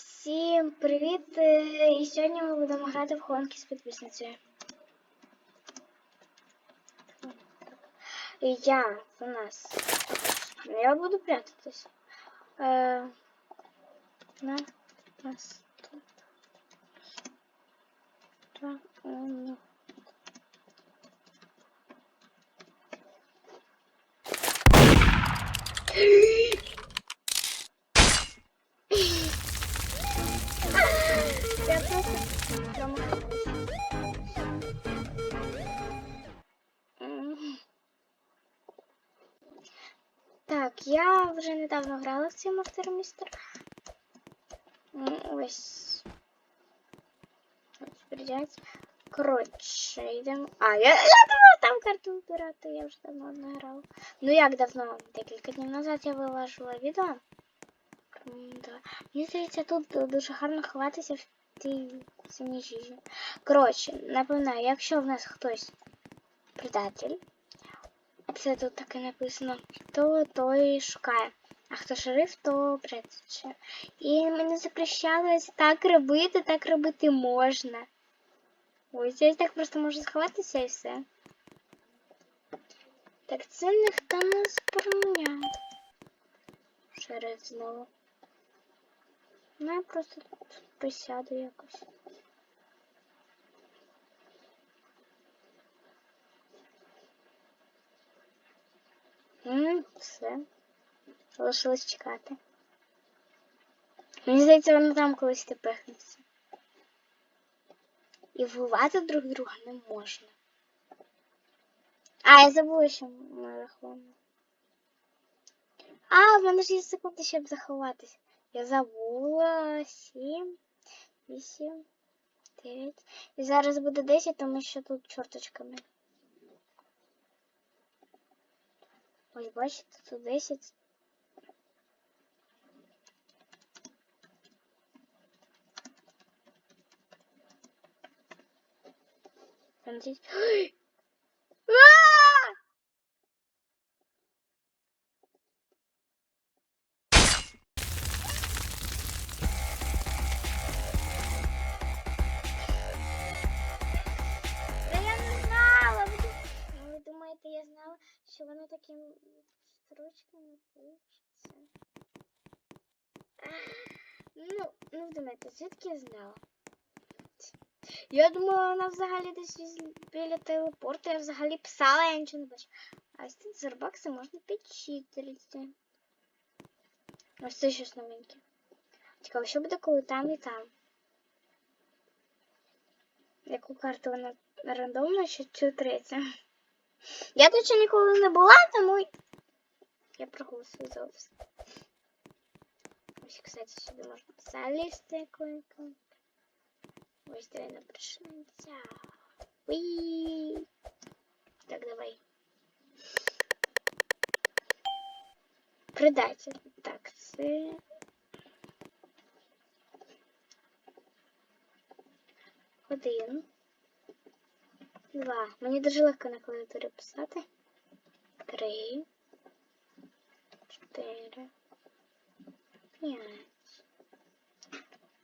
Всім привіт! Е, І сьогодні ми будемо грати в гонки з підписницею. Я у нас. Я буду прятатись. Е, на нас тут. Так, ну. Так, я вже недавно грала в цей Мортер Містер. Ось. Придять. Коротше, йдемо. А, я, я думала там карту вибирати, я вже давно не грала. Ну як давно? Декілька днів назад я вилажила відео. Да. Мені здається, тут дуже гарно ховатися в тій жижі. Коротше, напевно, якщо в нас хтось предатель, це тут таке написано, то той шукає. А хто шериф, то пряче. І мені запрещалось так робити, так робити можна. Ось я так просто можу сховатися і все. Так це ніхто не сприйняв. Шериф знову. Ну, я просто тут присяду якось. М, все. Залишилось чекати. Мені здається, воно там колись тепехнеться. І вбивати друг друга не можна. А, я забула, що рахуємо. А, в мене ж є секунди, щоб заховатися. Я забула. Сім, вісім, дев'ять. І зараз буде 10, тому що тут чорточками. Ось бачите, тут 10. Там що таким строчками пишеться? Ну, ну ви думаєте, звідки я знала? Я думала, вона взагалі десь біля телепорту, я взагалі писала, я нічого не бачу. А ось тут з Robux можна підчитерити. Ось це щось новеньке. Цікаво, що буде, коли там і там. Яку карту вона рандомна, що цю третю. Я тут ще ніколи не була, тому я проголосую за все. Ось, кстати, сюди можна залізти кое-как. Ось трена пришельця. Уи. Так, давай. Предатель. Так, це. Один. Два. Мені дуже легко на клавіатурі писати. Три. Чотири. П'ять.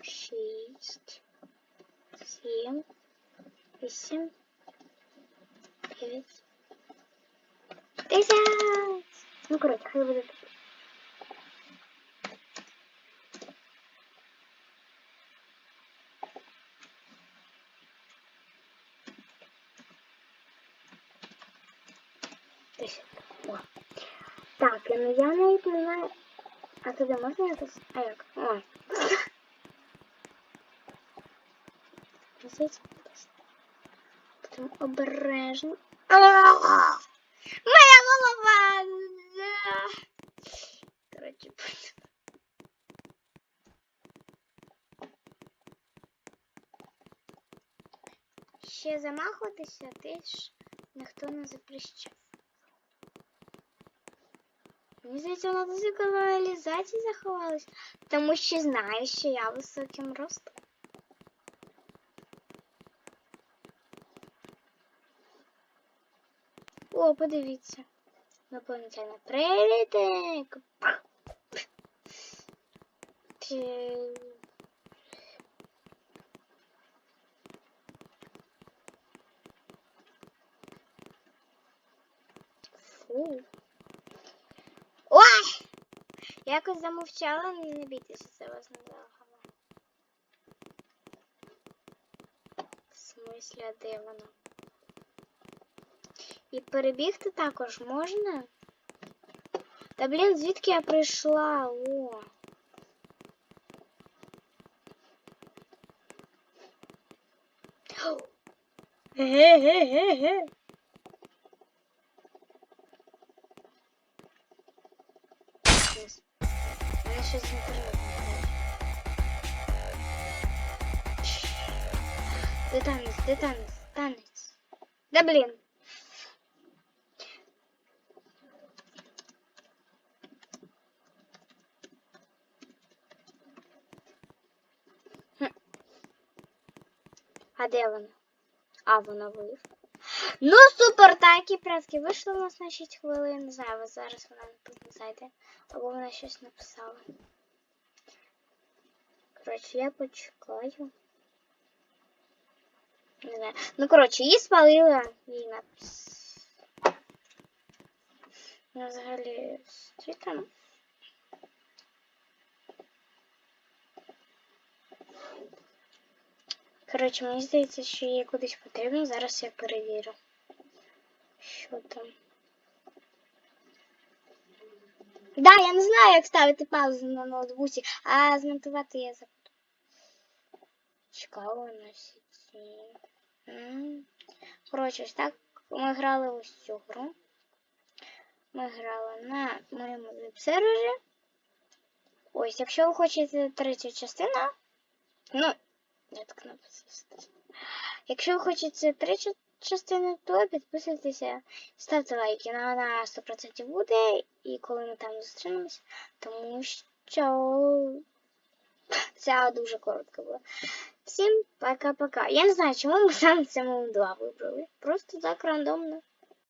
Шість. Сім. Вісім. Дев'ять. Десять! Ну, коротше, хай буде так. О. Так, ну я навіть не знаю. А туди можна якось? А як? О. Десять. Потім обережно. Моя голова! Коротше, ще замахуватися теж ніхто не запрещав. Мені здається, вона десь в каналізації заховалась, тому що знає, що я високим ростом. О, подивіться. Наповнительний прилітик. Фу. Якось замовчала, не бійтеся, це вас не загала. В смислі, де воно? І перебігти також можна? Та блін, звідки я прийшла? О. Ге-ге-ге-ге. Щось. З інтернетом. Де танець, де танець, танець. Да блін. А де вона? А, вона вийшла. Ну, супер, такі праски. Вийшло у нас на 6 хвилин. Не знаю, ви зараз вона не зайде. Або вона щось написала. Коротше, я почекаю. Не знаю. Ну, коротше, її спалила її напис. Ну, взагалі, що там? Коротше, мені здається, що їй кудись потрібно. Зараз я перевірю. Що там? Да, я не знаю, як ставити паузу на ноутбуці, а змонтувати я забуду. Цікаво на сіті. Коротше, ось так ми грали ось цю гру. Ми грали на моєму веб-сервері. Ось, якщо ви хочете третю частину, ну, я так написав. Якщо ви хочете третю частину, то підписуйтеся, ставте лайки. На вона 100% буде, і коли ми там зустрінемося, тому що ця дуже коротка була. Всім пока-пока. Я не знаю, чому ми саме цьому 2 вибрали. Просто так рандомно.